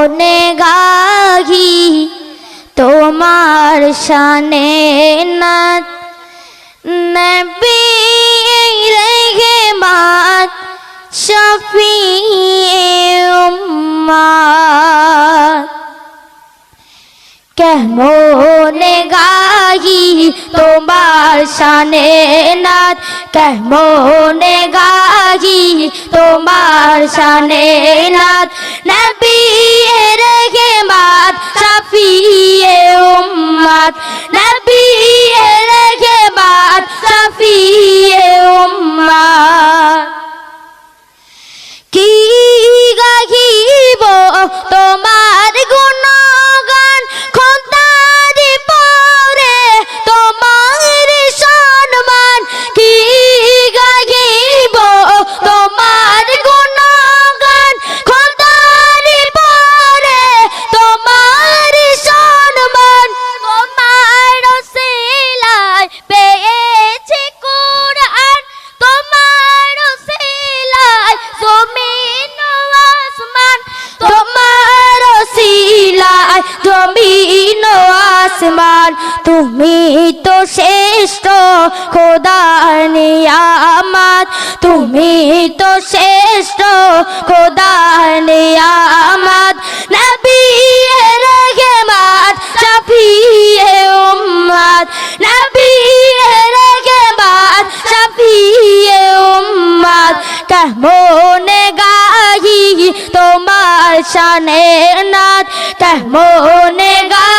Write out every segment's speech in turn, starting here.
কেমনে গাহি তোমার শানে নাত। নবী রেগে মাত শফি উম্মাত। কেমনে গাহি তোমার শানে নাথ কেমনে গাহি তোমার শানে নাথ নবিয়ে রেগে মাত সাফিয়ে উম্মাত। নবী আসমান, তুমি তো শ্রেষ্ঠ খোদার তুমি তো শ্রেষ্ঠ খোদার নিয়ামত। নবী রেগে মাত শফিয়ে উম্মত। নবী রেগে মাত শফিয়ে উম্মত। গাহি তোমার শানে নাথ কেমনে গাহি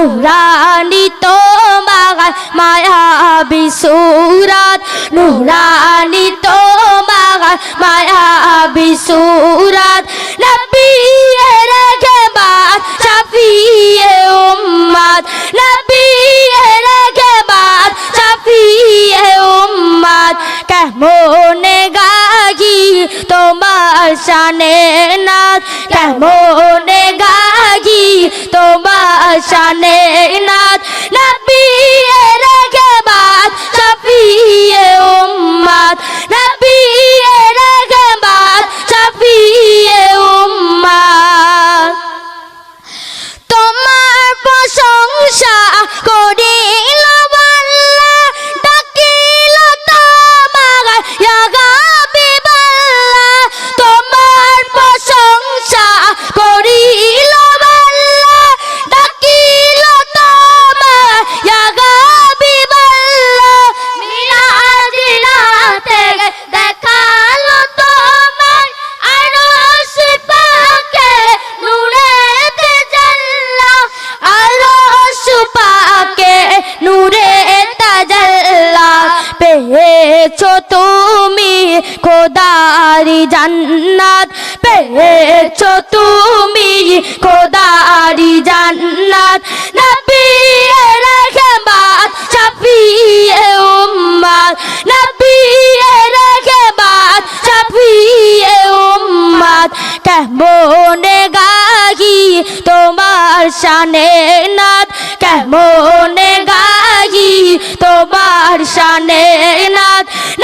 নুরানি তোমার মায়া বিসুরাত নুরানি তোমার মায়া বিসুরাত নবী রেখে বাত শাফিয়ে উম্মত নবী রেখে বাত শাফিয়ে উম্মত কেমনে গাহি তোমার শানে নাথ কেমনে গাহি তোমার শানে পেয়েছ তুমি খোদারি জান্নাত, পেয়েছ তুমি খোদারি জান্নাত। গাহি তোমার শানে নাথ কেমন গাহি তোমার শানে God.